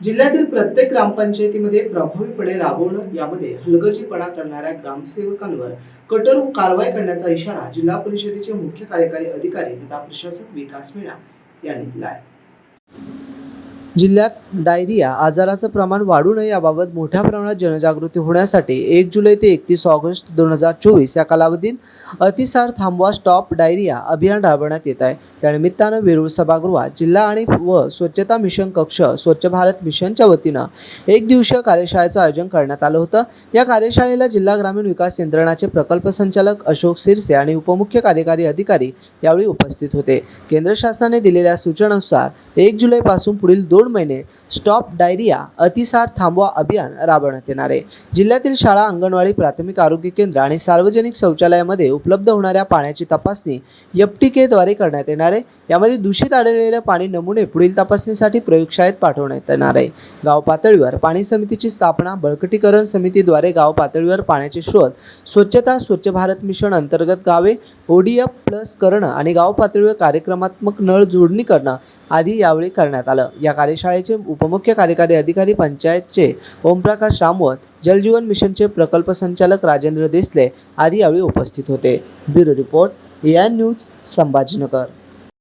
जिल्ह्यातील प्रत्येक ग्रामपंचायतीमध्ये प्रभावीपणे राबवणं यामध्ये हलगर्जीपणा करणाऱ्या ग्रामसेवकांवर कठोर कारवाई करण्याचा इशारा जिल्हा परिषदेचे मुख्य कार्यकारी अधिकारी तथा प्रशासक विकास मीणा यांनी दिला आहे. जिल्ह्यात डायरिया आजाराचं प्रमाण वाढू नये याबाबत मोठ्या प्रमाणात जनजागृती होण्यासाठी एक जुलै ते एकतीस ऑगस्ट दोन हजार चोवीस या कालावधीत अतिसार थांबवा स्टॉप डायरिया अभियान राबवण्यात येत आहे. त्यानिमित्तानं वेरूळ सभागृहात जिल्हा आणि व स्वच्छता मिशन कक्ष स्वच्छ भारत मिशनच्या वतीनं एक दिवसीय कार्यशाळेचं आयोजन करण्यात आलं होतं. या कार्यशाळेला जिल्हा ग्रामीण विकास यंत्रणाचे प्रकल्प संचालक अशोक सिरसे आणि उपमुख्य कार्यकारी अधिकारी यावेळी उपस्थित होते. केंद्र शासनाने दिलेल्या सूचनानुसार एक जुलैपासून पुढील दोन महिने स्टॉप डायरिया अतिसार थांबवा अभियान राबवण्यात येणार आहे. जिल्ह्यातील शाळा अंगणवाडी प्राथमिक आरोग्य केंद्र आणि सार्वजनिक शौचालयामध्ये उपलब्ध होणाऱ्या पाण्याची तपासणी एफटीकेद्वारे करण्यात येणार आहे. यामध्ये दूषित आढळलेले पाणी नमुने पुढील तपासणीसाठी प्रयोगशाळेत पाठवण्यात येणार आहे. गाव पातळीवर पाणी समितीची स्थापना बळकटीकरण समितीद्वारे गाव पातळीवर पाण्याचे शोध स्वच्छता स्वच्छ भारत मिशन अंतर्गत गावे ओडीएफ प्लस करणं आणि गाव पातळीवर कार्यक्रमात्मक नळ जोडणी करणं आदी यावेळी करण्यात आलं. या कार्यशाळेचे उपमुख्य कार्यकारी अधिकारी पंचायतचे ओमप्रकाश रामवत जलजीवन मिशनचे प्रकल्प संचालक राजेंद्र देसले आदी यावेळी उपस्थित होते. ब्युरो रिपोर्ट या न्यूज संभाजीनगर.